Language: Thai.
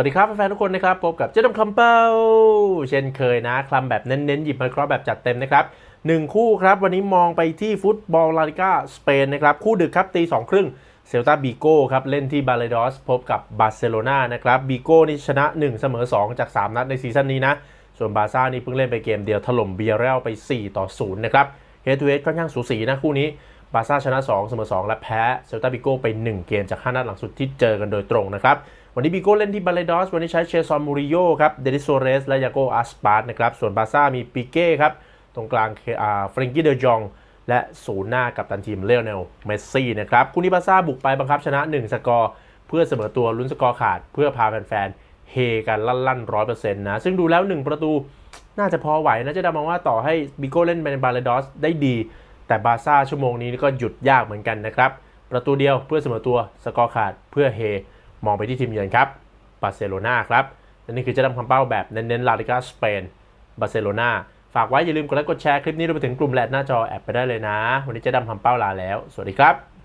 วัสดีครับแฟนๆทุกคนนะครับพบกับเจ๊ดำคำเป้าเช่นเคยนะคลำแบบเน้นๆ หยิบมาคราะแบบจัดเต็มนะครับหนึ่งคู่ครับ วันนี้มองไปที่ฟุตบอลลาลิก้าสเปนนะครับ คู่ดึกครับตีสองครึ่งเซลตาบีโก้ครับ เล่นที่บาเลดอสพบกับบาร์เซโลนานะครับบีโก้นี่ชนะ 1 เสมอ 2 จาก 3 นัดในซีซั่นนี้นะ ส่วนบาซ่านี่เพิ่งเล่นไปเกมเดียวถล่มเบียร์เรลไป 4 ต่อ 0 นะครับเฮดทูเฮดค่อนข้างสูสีนะคู่นี้บาซ่าชนะ 2 เสมอ 2 และแพ้เซลตาบิโก้ไป 1 เกมจาก 5 นัดหลังสุดที่เจอกันโดยตรงนะครับ วันนี้บิโก้เล่นที่บาเลดอส วันนี้ใช้เชซอนมูริโยครับเดนิสโซเรสและยาโกอาสปาร์ตนะครับ ส่วนบาร์ซ่ามีปิเก้ครับ ตรงกลางเฟรนกี้เดอจอง และศูนย์หน้ากับตันทีมเลโอเนลเมสซี่นะครับคู่นี้บาร์ซ่าบุกไปบังคับชนะ 1 สกอร์ เพื่อเสมอตัวลุ้นสกอร์ขาด เพื่อพาแฟนๆเฮกันลั่นๆร้อยเปอร์เซ็นต์นะ ซึ่งดูแล้ว 1 ประตูน่าจะพอไหวนะจะดามองว่าต่อให้บิโก้เล่นในบาเลดอสได้ดี แต่บาร์ซ่าชั่วโมงนี้ก็หยุดยากเหมือนกันนะครับประตูเดียวเพื่อเสมอตัวสกอร์ขาดเพื่อเฮ มองไปที่ทีมเยือนครับบาร์เซโลนาครับและนี่คือเจะดำคำเป้าแบบเน้นๆลาลิกาสเปนบาร์เซโลนาฝากไว้อย่าลืมกดไลค์กดแชร์คลิปนี้รวมไปถึงกลุ่มแลดหน้าจอแอบไปได้เลยนะ วันนี้เจะดำคำเป้าลาแล้ว สวัสดีครับ